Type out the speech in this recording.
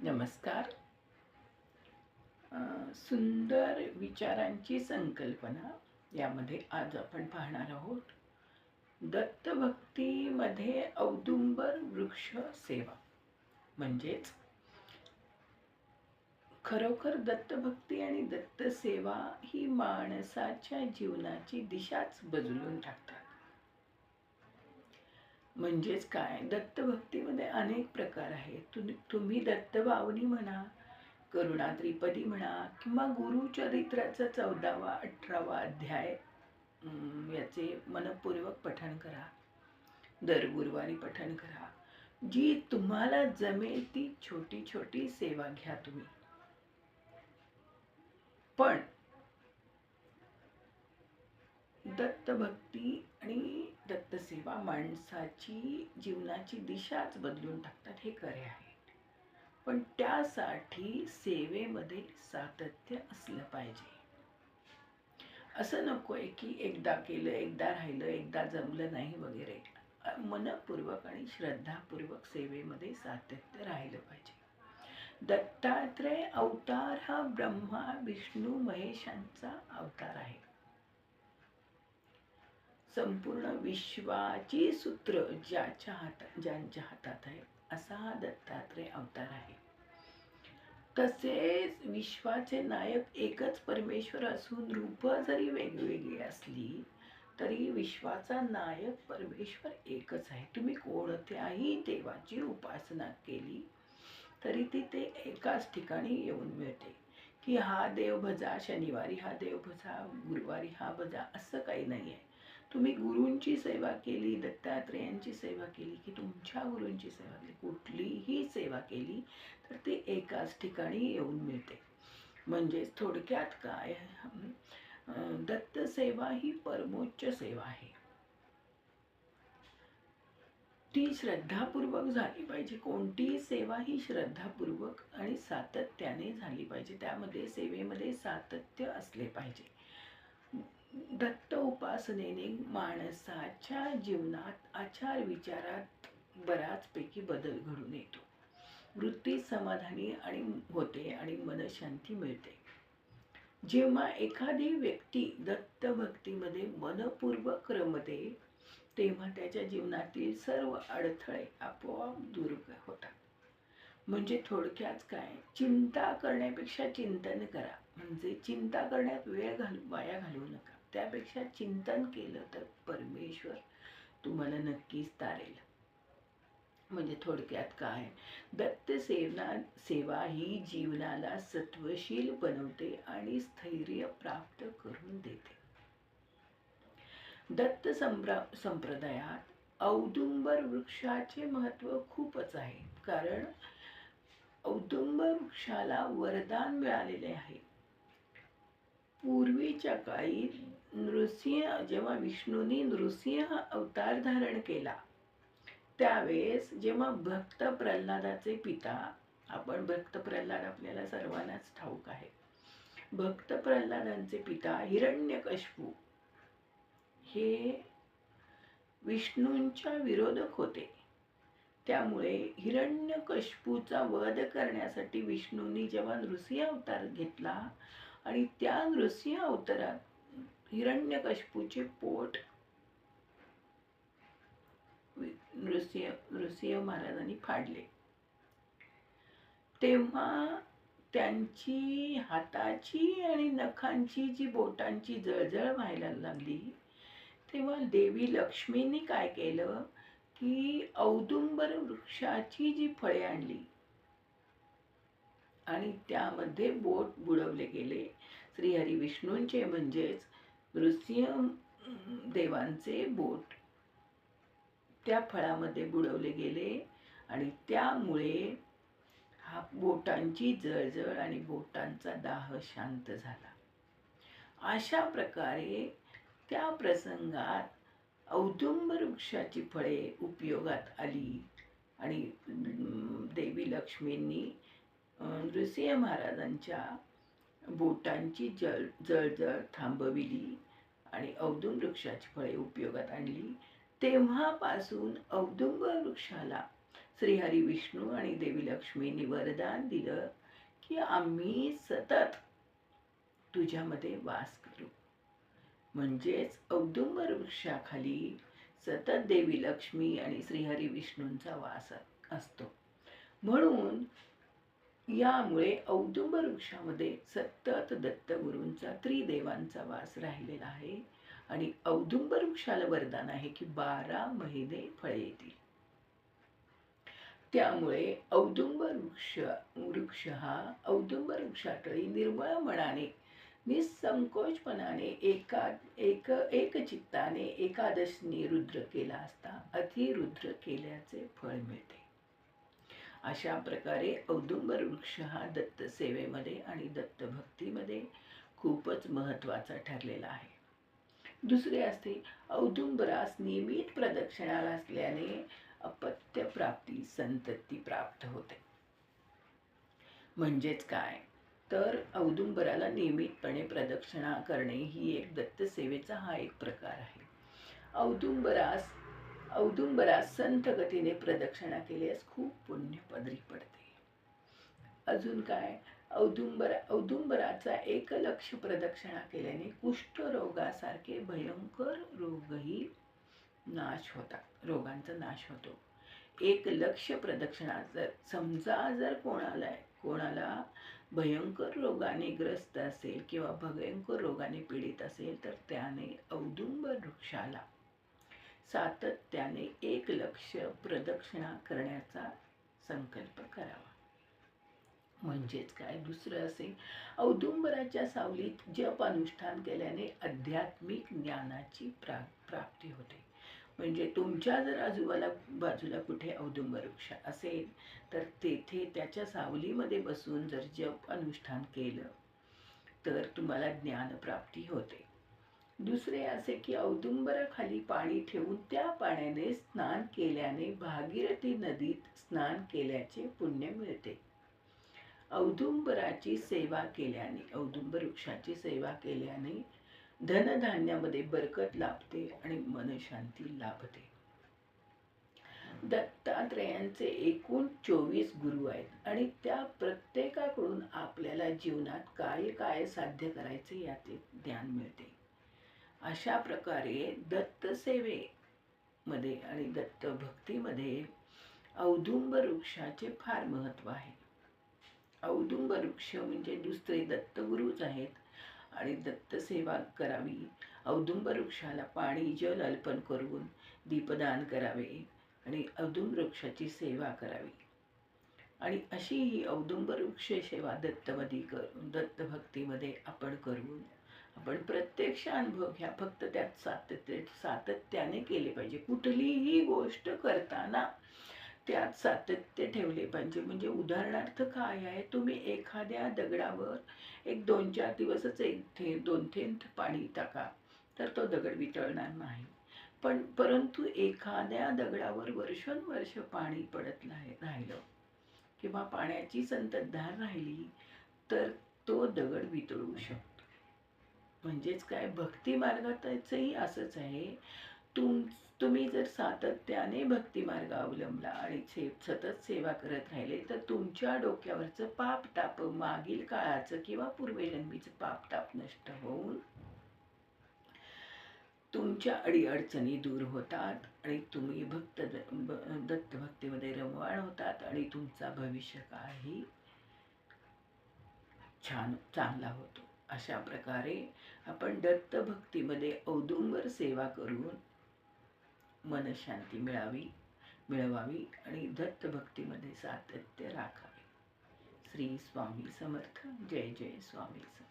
नमस्कार. सुंदर विचारांची संकल्पना यामध्ये आज आपण पाहणार आहोत. दत्तभक्तीमध्ये औदुंबर वृक्ष सेवा. म्हणजेच खरोखर दत्तभक्ती आणि दत्तसेवा ही माणसाच्या जीवनाची दिशाच बदलून टाकतात. म्हणजेच काय? दत्तभक्तीमध्ये अनेक प्रकार आहेत. तुम्ही तुम्ही दत्तभावनी म्हणा करुणा त्रिपदी म्हणा किंवा गुरुचरित्राचा चौदावा अठरावा अध्याय याचे मनपूर्वक पठण करा. दर गुरुवारी पठण करा. जी तुम्हाला जमेल ती छोटी छोटी सेवा घ्या तुम्ही. पण दत्तभक्ती आणि दत्तसेवा माणसाची जीवनाची दिशाच बदलून टाकतात हे खरे आहे. पण त्यासाठी सेवेमध्ये सातत्य असलं पाहिजे. असं नको आहे की एकदा केलं एकदा राहिलं एकदा जमलं नाही वगैरे. मनपूर्वक आणि श्रद्धापूर्वक सेवेमध्ये सातत्य राहिलं पाहिजे. दत्तात्रय अवतार हा ब्रह्मा विष्णू महेशांचा अवतार आहे. संपूर्ण विश्वाची सूत्र ज्याच्या हातात ज्यांच्या हातात आहे असा हा दत्तात्रय अवतार आहे. तसेच विश्वाचे नायक एकच परमेश्वर असून रूप जरी वेगवेगळी असली तरी विश्वाचा नायक परमेश्वर एकच आहे. तुम्ही कोणत्याही देवाची उपासना केली तरी ती ते एकाच ठिकाणी येऊन मिळते. की हा देव भजा शनिवारी हा देव भजा गुरुवारी हा भजा असं काही नाही आहे तुम्ही गुरूंची सेवा केली दत्तात्रेयांची सेवा केली की तुमच्या गुरूंची सेवा केली कुठलीही सेवा केली तर ती एकाच ठिकाणी येऊन मिळते. म्हणजेच थोडक्यात काय दत्त सेवा ही परमोच्च सेवा आहे. ती श्रद्धापूर्वक झाली पाहिजे. कोणतीही सेवा ही श्रद्धापूर्वक आणि सातत्याने झाली पाहिजे त्यामध्ये सेवेमध्ये सातत्य असले पाहिजे. दत्त उपासनेने माणसाच्या जीवनात आचार विचारात बऱ्याचपैकी बदल घडून येतो. वृत्ती समाधानी आणि होते आणि मनशांती मिळते. जेव्हा एखादी व्यक्ती दत्त भक्तीमध्ये मनपूर्वक रमते तेव्हा त्याच्या जीवनातील सर्व अडथळे आपोआप दूर होतात. म्हणजे थोडक्यात काय? चिंता करण्यापेक्षा चिंतन करा. म्हणजे चिंता करण्यात वेळ घालू वाया घालवू नका. त्यापेक्षा चिंतन केलं तर परमेश्वर तुम्हाला नक्कीच तारेल. म्हणजे थोडक्यात काय? दत्त सेवना सेवा ही जीवनाला सत्वशील बनवते आणि स्थैर्य प्राप्त करून देते. दत्त संप्रा संप्रदायात औदुंबर वृक्षाचे महत्त्व खूपच आहे. कारण औदुंबर वृक्षाला वरदान मिळालेले आहे. पूर्वीच्या काळी नृसिंह जेव्हा विष्णूंनी नृसिंह अवतार धारण केला त्यावेळेस जेव्हा भक्त प्रल्हादाचे पिता आपण भक्त प्रल्हाद आपल्याला सर्वांनाच ठाऊक आहे भक्त प्रल्हादांचे पिता हिरण्यकश्यपू हे विष्णूंच्या विरोधक होते. त्यामुळे हिरण्यकश्पूचा वध करण्यासाठी विष्णूंनी जेव्हा नृसिंह अवतार घेतला आणि त्या नृसिंह अवतारात हिरण्यकशपूचे पोट. नृसिंह नृसिंह महाराजांनी फाडले. तेव्हा त्यांची हाताची आणि नखांची जी बोटांची जळजळ व्हायला लागली तेव्हा देवी लक्ष्मीने काय केलं की औदुंबर वृक्षाची जी फळे आणली आणि त्यामध्ये बोट बुडवले गेले. श्रीहरी विष्णूंचे म्हणजेच नृसिंह देवांचे बोट. त्या फळामध्ये बुडवले गेले आणि त्यामुळे हा बोटांची जळजळ आणि बोटांचा दाह शांत झाला. अशा प्रकारे त्या प्रसंगात औदुंबर वृक्षाची फळे उपयोगात आली आणि देवी लक्ष्मींनी नृसिंह महाराजांच्या बोटांची जळ जळजळ थांबविली आणि औदुंब वृक्षाची फळे उपयोगात आणली. तेव्हापासून औदुंब वृक्षाला श्रीहरी विष्णू आणि देवी लक्ष्मींनी वरदान दिलं की आम्ही सतत तुझ्यामध्ये वास करू. म्हणजेच औदुंबर वृक्षाखाली सतत देवी लक्ष्मी आणि श्रीहरी विष्णूंचा वास असतो. म्हणून यामुळे औदुंब वृक्षामध्ये सतत दत्तगुरूंचा त्रिदेवांचा वास राहिलेला आहे आणि औदुंब वृक्षाला वरदान आहे की बारा महिने फळे येतील. त्यामुळे औदुंब वृक्ष वृक्ष हा औदुंब वृक्षातळी निर्मळ मनाने निसंकोचपणाने एका एक एकचित्ताने एकादशनी रुद्र केला असता अतिरुद्र केल्याचे फळ मिळते. अशा प्रकारे औदुंबर वृक्ष हा दत्त सेवेमध्ये आणि दत्त भक्तीमध्ये खूपच महत्त्वाचा ठरलेला आहे. दुसरे असते औदुंबरास नियमित प्रदक्षिणाला असल्याने अपत्य प्राप्ती संतती प्राप्त होते. म्हणजेच काय? तर औदुंबराला नियमितपणे प्रदक्षिणा करणे ही एक दत्त सेवेचा हा एक प्रकार आहे. औदुंबरास औदुंबरा संत गतीने प्रदक्षिणा केल्यास खूप पुण्य पदरी पडते. अजून काय? औदुंबर औदुंबराचा एक लक्ष प्रदक्षिणा केल्याने कुष्ठरोगासारखे भयंकर रोगही नाश होतात. रोगांचा नाश होतो. एक लक्ष प्रदक्षिणा जर समजा जर कोणाला कोणाला भयंकर रोगाने ग्रस्त असेल किंवा भयंकर रोगाने पीडित असेल तर त्याने औदुंबर वृक्षाला सातत्याने एक लक्ष प्रदक्षिणा करण्याचा संकल्प करावा. म्हणजेच काय? दुसरं असे औदुंबराच्या सावलीत जप अनुष्ठान केल्याने आध्यात्मिक ज्ञानाची प्रा प्राप्ती होते. म्हणजे तुमच्या जर आजूबाला बाजूला कुठे औदुंबर वृक्ष असेल तर तेथे त्याच्या सावलीमध्ये बसून जर जप अनुष्ठान केलं तर तुम्हाला ज्ञानप्राप्ती होते. दुसरे असे की औदुंबराखाली पाणी ठेवून त्या पाण्याने स्नान केल्याने भागीरथी नदीत स्नान केल्याचे पुण्य मिळते. औदुंबराची सेवा केल्याने औदुंबर वृक्षाची सेवा केल्याने धनधान्यामध्ये बरकत लाभते आणि मनशांती लाभते. दत्तात्रेयांचे एकूण चोवीस गुरु आहेत आणि त्या प्रत्येकाकडून आपल्याला जीवनात काय काय साध्य करायचे याचे ज्ञान मिळते. अशा प्रकारे दत्तसेवेमध्ये आणि दत्त भक्तीमध्ये वृक्षाचे फार महत्त्व आहे. औदुंब वृक्ष म्हणजे दुसरे दत्तगुरूच आहेत आणि दत्त सेवा करावी औदुंब वृक्षाला पाणी जल अर्पण करून दीपदान करावे आणि औदुंब वृक्षाची सेवा करावी. आणि अशी ही औदुंब वृक्ष सेवा दत्तमध्ये करून दत्तभक्तीमध्ये आपण करून आपण प्रत्यक्ष अनुभव घ्या. फक्त त्यात सातत्य सातत्याने केले पाहिजे. कुठलीही गोष्ट करताना त्यात सातत्य ठेवले पाहिजे. म्हणजे उदाहरणार्थ काय आहे? तुम्ही एखाद्या दगडावर एक दोन चार दिवसच एक थे दोन थेंब पाणी टाका. तर तो दगड वितळणार नाही. पण परंतु एखाद्या दगडावर वर्षोनवर्ष पाणी पडत नाही राहिलं किंवा पाण्याची संततधार राहिली तर तो दगड वितळू शकतो. म्हणजेच काय? भक्ती मार्गातही असंच आहे. तुम तुम्ही जर सातत्याने भक्ती मार्ग अवलंबला आणि से सतत सेवा करत राहिले तर तुमच्या डोक्यावरचं पाप ताप मागील काळाचं किंवा पूर्वजन्मीचं पाप ताप नष्ट होऊन तुमच्या अडीअडचणी दूर होतात आणि तुम्ही भक्त दत्त भक्तीमध्ये रमवाण होतात आणि तुमचा भविष्य काही छान चांगला होतो. अशा प्रकारे आपण दत्त भक्तीमध्ये औदुंबर सेवा करून मनशांती मिळावी मिळवावी आणि दत्त भक्तीमध्ये सातत्य राखावे. श्री स्वामी समर्थ. जय जय स्वामी समर्थ.